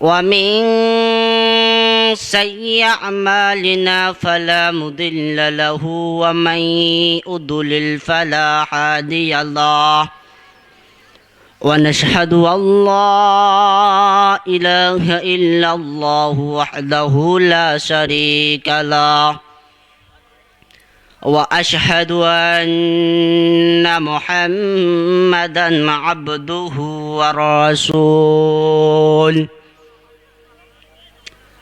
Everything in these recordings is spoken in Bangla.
ومن سيء أعمالنا فلا مضل له ومن يضلل فلا هادي له. ونشهد أن لا إله إلا الله وحده لا شريك له. وأشهد أن محمدا عبده ورسوله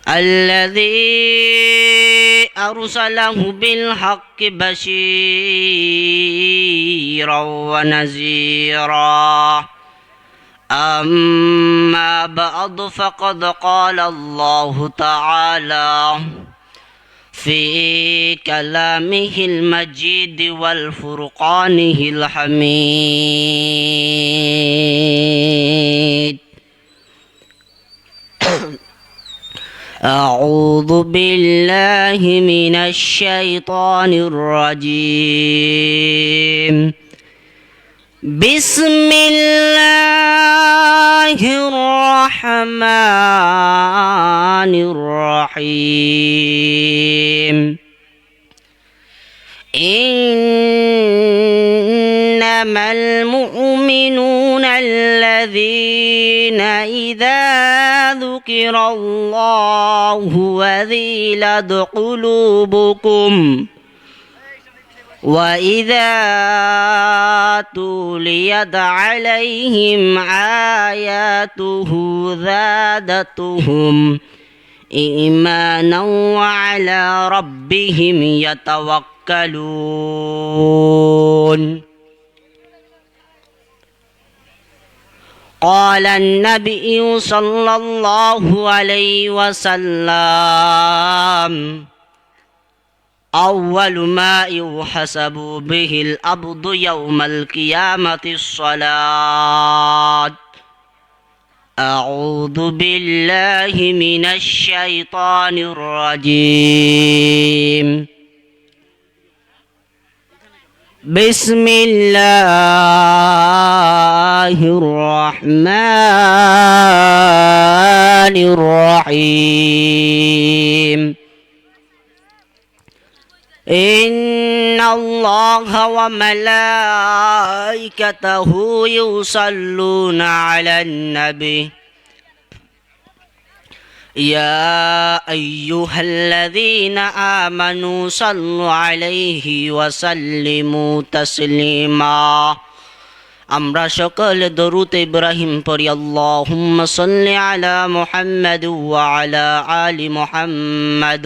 الذي أرسله بالحق بشيرا ونذيرا. أما بعد فقد قال الله تعالى في كلامه المجيد والفرقانه الحميد. أعوذ بالله من الشيطان الرجيم. بسم الله الرحمن الرحيم إنما المؤمنون الذين إذا ذكر الله وذيلت قلوبكم وإذا توليت عليهم آياته زادتهم إيمانا وعلى ربهم يتوكلون قال النبي صلى الله عليه وسلم أول ما يحسب به الأبد يوم القيامة الصلاة. أعوذ بالله من الشيطان الرجيم. بسم الله الرحمن الرحيم. إن الله وملائكته يصلون على النبي يا أيها الذين آمنوا صلوا عليه وسلموا تسليما আমরা সকলে দরুদ ইব্রাহিম পড়ি আল্লাহুম্মা সাল্লি আলা মুহাম্মাদ ওয়া আলা আলি মুহাম্মাদ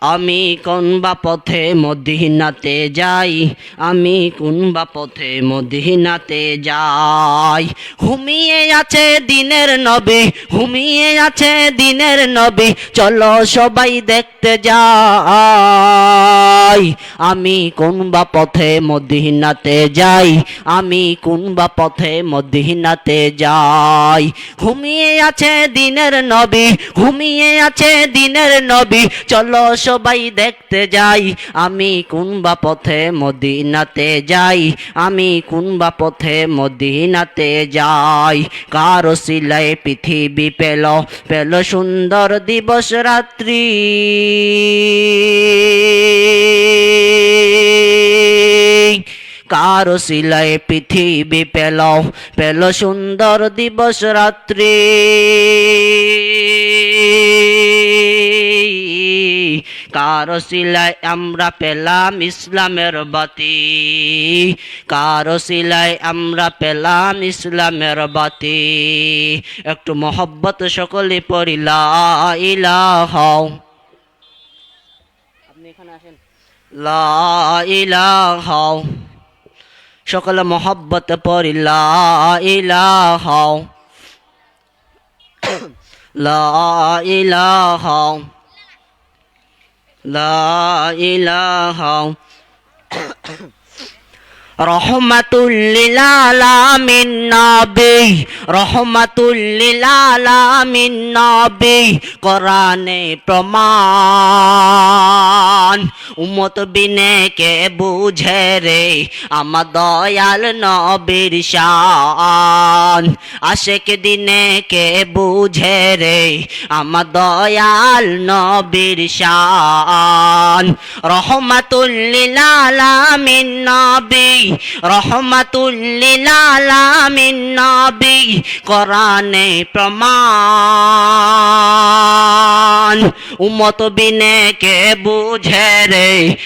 আমি কোন বা পথে মদিনাতে যাই? আমি কোন বা পথে মদিনাতে যাই? ঘুমিয়ে আছে দিনের নবী, ঘুমিয়ে আছে দিনের নবী, চলো সবাই দেখতে যাই। আমি কোন বা পথে মদিনাতে যাই? আমি কোন বা পথে মদিনাতে যাই? ঘুমিয়ে আছে দিনের নবী, ঘুমিয়ে আছে দিনের নবী, চলো সবাই দেখতে যাই, আমি কোন বা পথে মদিনাতে যাই, আমি কোন বা পথে মদিনাতে যাই। কারও সিলাই পৃথিবী পেল পেল সুন্দর দিবস রাত্রি। কারও সিলাই পৃথিবী পেল পেল সুন্দর দিবস রাত্রি। কারও সিলাই আমরা পেলাম ইসলামের বাতি। কারও সিলাই আমরা পেলাম ইসলামের বাতি। একটু মহব্বত সকলে পড়িলা সকলে মহব্বত পড়ি, লা ইলাহা। লা ইলাহা। লা ইলাহা রহমাতুল্লিল আলামিন নবী রহমাতুল্লিল আলামিন নবী, কোরআনে প্রমাণ। উম্মত বিনে বুঝে রে, আমার দয়াল নবীর শান। আশেক দিনে কে বুঝে রে, আমার দয়াল নবীর শান। রহমাতুল্লিল আলামিন নবী রহমাতুল্লিল আলামিন নবী, কোরআনে প্রমাণ। উম্মত বিনে কে বুঝে রে?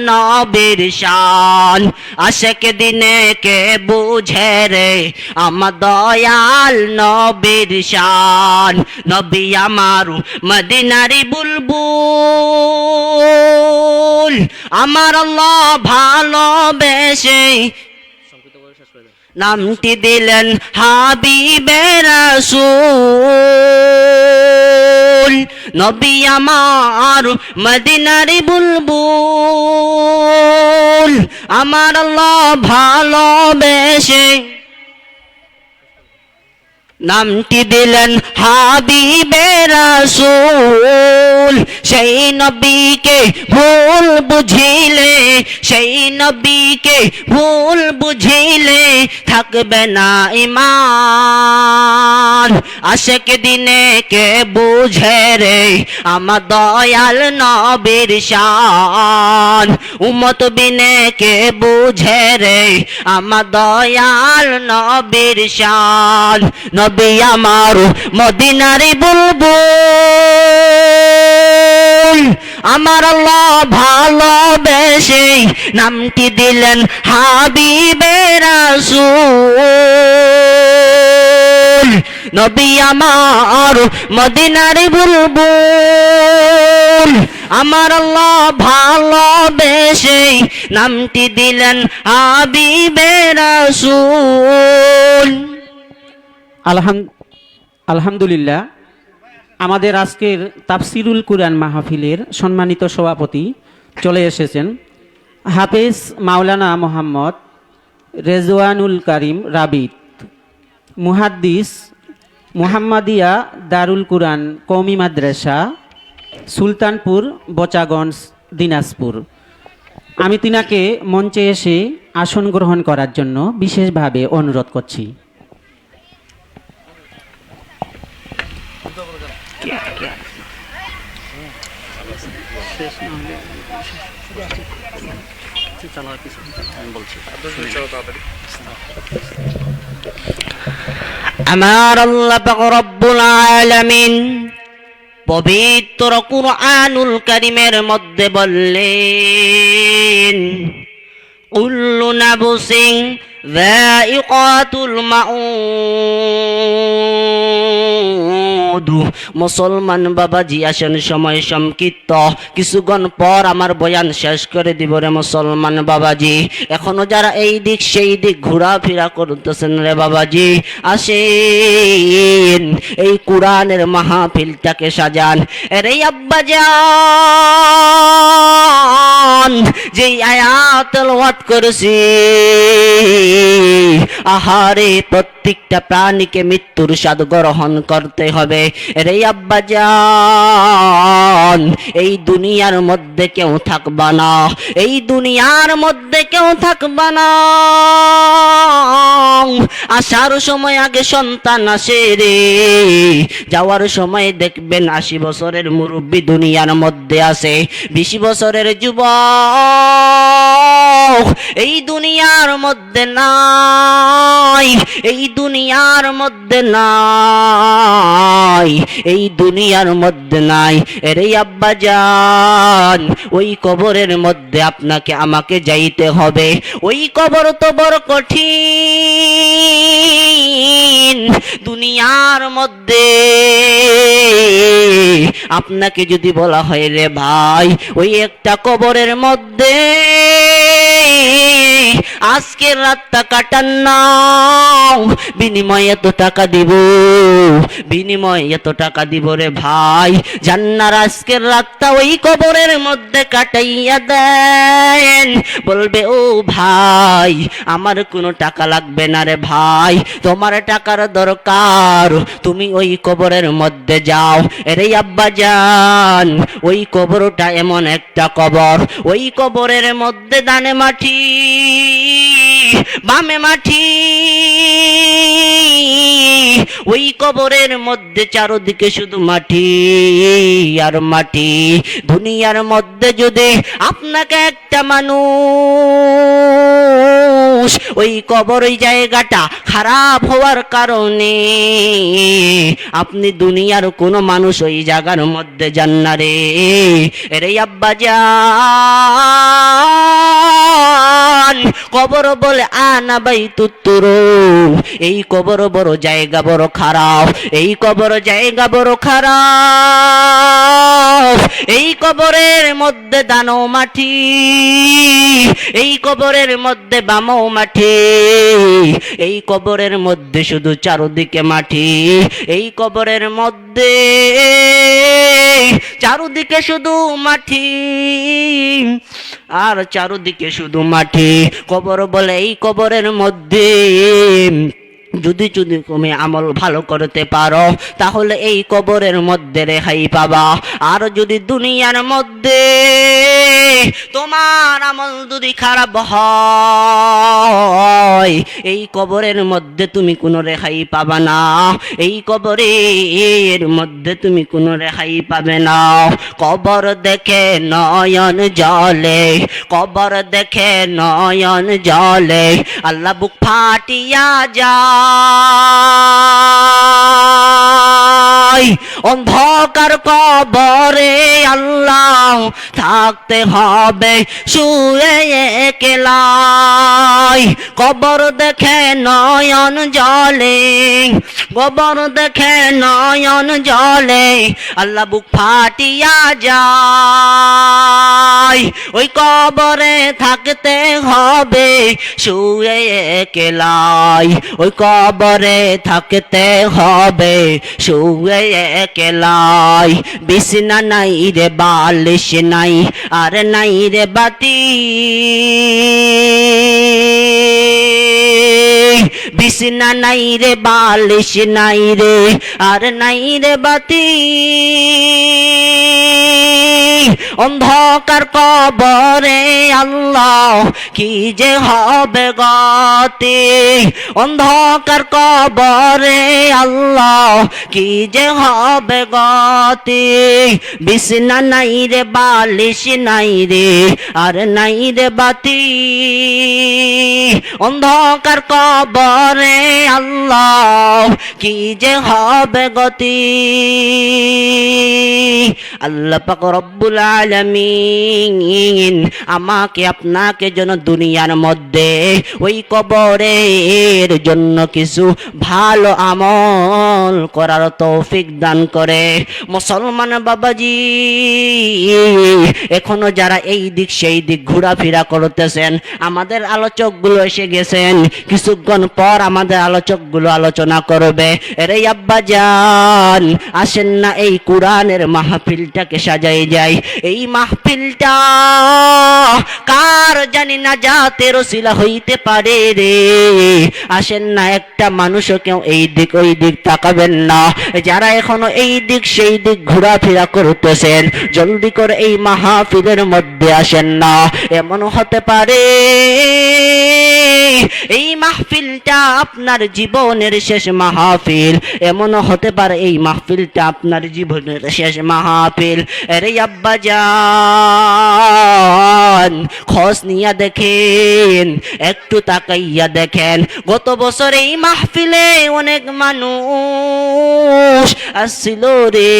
নবীর শান। আশেক দিনে কে বুঝে রে? আমার দয়াল নবীর শান। নবী আমার মদিনারি বুলবুল। আমার আল্লাহ ভালোবেসে নামটি দিলেন হাবিবে রাসূল। নবী আমার মদিনারি বুলবুল। আমার আল্লাহ ভালোবেসে নামটি দিলেন হাবিবে রাসূল। সেই নবীকে ভুল বুঝিলে, সেই নবীকে ভুল বুঝিলে থাকবে না ইমান আশেক দিনে কে বুঝে রে আমার দয়াল নবীর শান। উমত বিনে কে বুঝে রে আমার দয়াল নবীর শান। নবী আমার মদিনারি বুলবুল। আমার আল্লাহ ভালোবেসে নামটি দিলেন হাবিবে রাসূল। নবী আমার মদিনারি বুলবুল। আমার আল্লাহ ভালোবেসে নামটি দিলেন হাবিবে রাসূল। আলহাম, আলহামদুলিল্লাহ, আমাদের আজকের তাফসিরুল কুরআন মাহফিলের সম্মানিত সভাপতি চলে এসেছেন হাফেজ মাওলানা মোহাম্মদ রেজওয়ানুল করিম রাবিত, মুহাদ্দিস মুহাম্মাদিয়া দারুল কুরআন কৌমি মাদ্রাসা, সুলতানপুর, বচাগঞ্জ, দিনাজপুর। আমি তিনাকে মঞ্চে এসে আসন গ্রহণ করার জন্য বিশেষভাবে অনুরোধ করছি। আমার আল্লাহ রব্বুল আলামিন পবিত্র কুরআনুল কারীমের মধ্যে বললেন কুল্লু নাফসিন যায়িকাতুল মাউদ মুসলমান বাবাজি আসেন সময় সংক্ষিপ্ত। কিছুক্ষণ পর আমার বয়ান শেষ করে দিব রে মুসলমান বাবাজি এখনও যারা এই দিক সেই দিক ঘোরাফেরা করতেছেন রে বাবাজি আসেন, এই কোরআনের মাহফিলটাকে সাজান। এরে আব্বা যান যে আয়াত তেলাওয়াত করেছি। আহারে, প্রত্যেকটা প্রাণীকে মৃত্যুর স্বাদ গ্রহণ করতে হবে। রে আব্বা যান এই দুনিয়ার মধ্যে কেউ থাকবা না। এই দুনিয়ার মধ্যে কেউ থাকবা না। আসার সময় আগে সন্তান আসে রে। যাওয়ার সময় দেখবেন আশি বছরের মুরব্বী দুনিয়ার মধ্যে আছে বিশ বছরের যুবক, এই দুনিয়ার মধ্যে নাই। এই দুনিয়ার মধ্যে নাই। এই দুনিয়ার মধ্যে নাই। এরে আব্বা যান ওই কবরের মধ্যে আপনাকে, আমাকে যাইতে হবে। ওই কবর তো বড় কঠিন। দুনিয়ার মধ্যে আপনাকে যদি বলা হয় রে ভাই, ওই একটা কবরের মধ্যে আজকের রাতটা কাটান নাও বিনিময়ে এত টাকা দিব, বিনিময়ে এত টাকা দিব রে ভাই। জান্নার আজকের রাতটা ওই কবরের মধ্যে কাটাইয়া দেন। বলবে, ও ভাই, আমার কোনো টাকা লাগবে না রে ভাই। তোমার টাকার দরকার, তুমি ওই কবরের মধ্যে যাও। এরে আব্বা যান ওই কবরটা এমন একটা কবর। ওই কবরের মধ্যে দানে মাটি বামে মাটি ওই কবরের মধ্যে চারদিকে শুধু মাটি আর মাটি। দুনিয়ার মধ্যে যদি আপনাকে একটা মানুষ ওই কবর ওই জায়গাটা খারাপ হওয়ার কারণে আপনি দুনিয়ার কোনো মানুষ ওই জায়গার মধ্যে যান না রে। রে আব্বা যান কবর বলে আনা বাই তুত্তুর এই কবর বড় জায়গা বড় খারাপ, এই কবর জায়গা বড় খারাপ। এই কবরের মধ্যে দানো মাটি, এই কবরের মধ্যে বামও মাটি, এই কবরের মধ্যে শুধু চারদিকে মাটি, এই কবরের মধ্যে চারদিকে শুধু মাটি, আর চারুদিকে শুধু মাটি। কবর বলে এই কবরের মধ্যে। যদি যদি তুমি আমল ভালো করতে পারো, তাহলে এই কবরের মধ্যে রেহাই পাবা। আর যদি দুনিয়ার মধ্যে তোমার আমল যদি খারাপ হয়, এই কবরের মধ্যে তুমি কোনো রেহাই পাবা না। এই কবরে এর মধ্যে তুমি কোনো রেহাই পাবে না। কবর দেখে নয়ন জলে কবর দেখে নয়ন জলে আল্লাহ বুক ফাটিয়া যায় অন্ধকার কবরে আল্লাহ থাকতে হবে, শুয়ে একলাই। কবর দেখে নয়ন জলে কবর দেখে নয়ন জলে আল্লাহ বুক ফাটিয়া যায়। ওই কবরে থাকতে হবে, শুয়ে একলাই। ওই কবরে থাকতে হবে, শুয়ে একলাই, বিছনা নাই রে, বালিশ নাই, আর নাই রে বাতি। বিছনা নাই রে, বালিশ নাই রে, আর নাই রে বাতি। অন্ধকার কবরে আল্লাহ, কি যে হবে গতি? অন্ধকার কবরে আল্লাহ, কি যে হবে গতি? বিছনা নাই রে, বালিশ নাই রে, আর নাই রে বাতি। অন্ধকার কবরে আল্লাহ, কি যে হবে গতি? আল্লাহ পাক রব্বুল আলামিন, আমাকে আপনাকে যেন দুনিয়ার মধ্যে, ওই কবরের জন্য কিছু ভালো আমল করার তৌফিক দান করে। মুসলমান বাবাজি, এখনও যারা এই দিক সেই দিক ঘোরাফেরা করতেছেন, আমাদের আলোচকগুলো এসে গেছেন, কিছুক্ষণ পর আমাদের আলোচকগুলো আলোচনা করবে। এরে আব্বা যান আসেন না এই কোরআনের মাহফিলটাকে সাজাই যায় এই মাহফিলটা কার জানি না যাতে রসিলা হইতে পারে রে। আসেন না, একটা মানুষও কেউ এই দিক ওই দিক তাকাবেন না। যারা এখনও এই দিক সেই দিক ঘোরাফেরা করতেছেন, জলদি করে এই মাহফিলের মধ্যে আসেন না। এমন হতে পারে এই মাহফিলটা আপনার জীবনের শেষ মাহফিল। এমন হতে পারে এই মাহফিলটা আপনার জীবনের শেষ মাহফিল। আরে আব্বা যান খোঁজ নিয়া দেখেন একটু তাকাইয়া দেখেন। গত বছর এই মাহফিলে অনেক মানুষ আসছিল রে।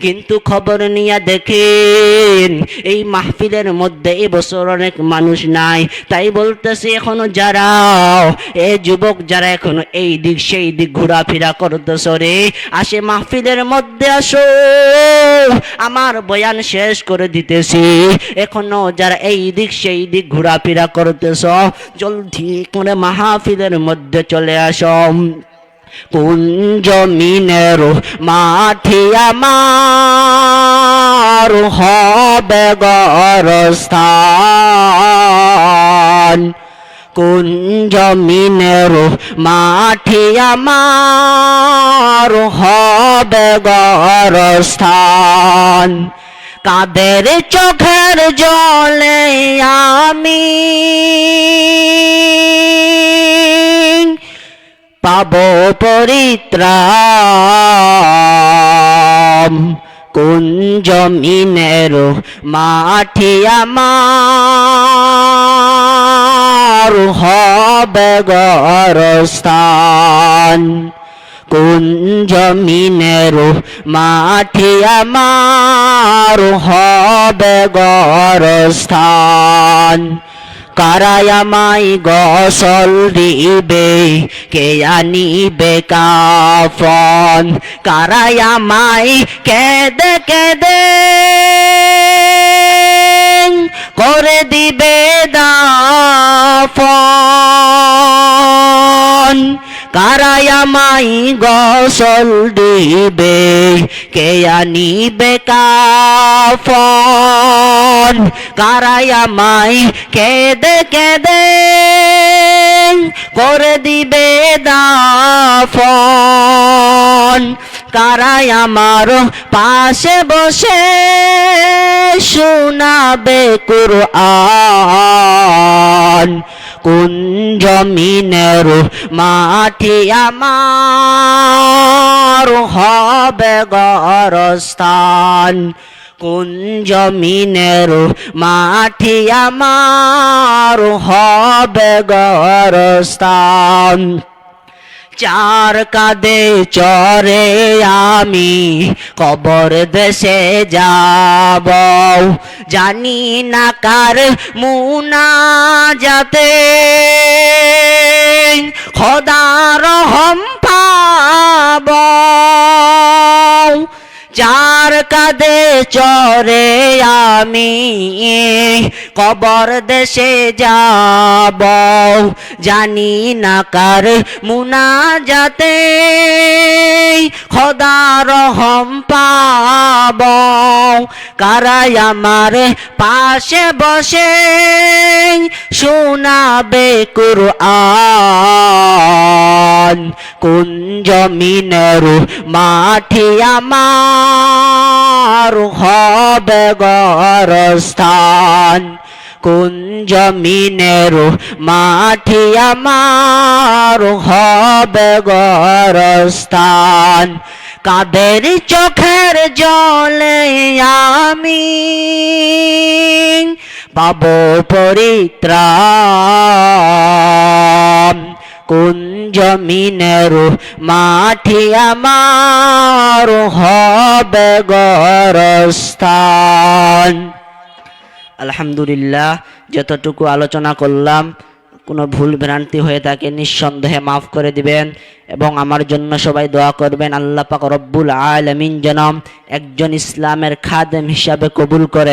কিন্তু খবর নিয়া দেখেন, এই মাহফিলের মধ্যে এবছর অনেক মানুষ নাই। তাই বলতেছে, এখনও যারা, এ যুবক যারা এখনও এই দিক সেই দিক ঘোরাফেরা করতেছ রে, আসে মাহফিলের মধ্যে আসো। আমার বয়ান শেষ করে দিতেছি। এখনও যারা এই দিক সেই দিক ঘোরাফেরা করতেছ, জলদি করে মাহফিলের মধ্যে চলে আসো। কোন জমিনের মাঠে আমার হবে গরস্থান। কোন জমিনের মাঠে আমার হবে গরস্থান। কাদের চোখের জলে আমি পাব পরিত্রাম কোন জমিনের মাঠে আমার হবে গরস্থান? কোন জমিনের মাঠে আমার হবে গরস্থান? কারায়ামাই গসল দিবে, কে আনিবে কাফন? কারায়ামাই কেদে কেদে করে দিবে দাফন। কারায়ামাই গসল দিবে, কে আনিবে কাফন? কারায়ামাই কেদে কেদে করে দিবে দাফন। কারাই আমার পাশে বসে শোনাবে কুরআন। কোন জমিনের মাঠে আমার হবে গরস্থান? কোন জমিনের মাঠে আমার হবে গরস্থান। চার কাদে চরে আমি কবর দেশে যাব। জানি না কার মুনা যাতে খোদার হম পাব। চার কাদে চরে আমি, কবর দেশে যাব। জানি না কার মুনা যাতে খোদার হম পাব। কারাই আমার পাশে বসে শোনাবে কুরআন। কোন জমিনের মাঠে আমার হবে গরস্থান। কোন জমিনের মাঠে আমার হবে গরস্থান? কাদের চোখের জলে আমি পাব পরিত্রাণ? কোন জমিনের মাঠে আমার হবে গরস্থান। আলহামদুলিল্লাহ, যতটুকু আলোচনা করলাম, কোনো ভুল ভ্রান্তি হয়ে থাকে নিঃসন্দেহে মাফ করে দিবেন এবং আমার জন্য সবাই দোয়া করবেন, আল্লাহ পাক রব্বুল আলমিন যেন একজন ইসলামের খাদেম হিসাবে কবুল করে।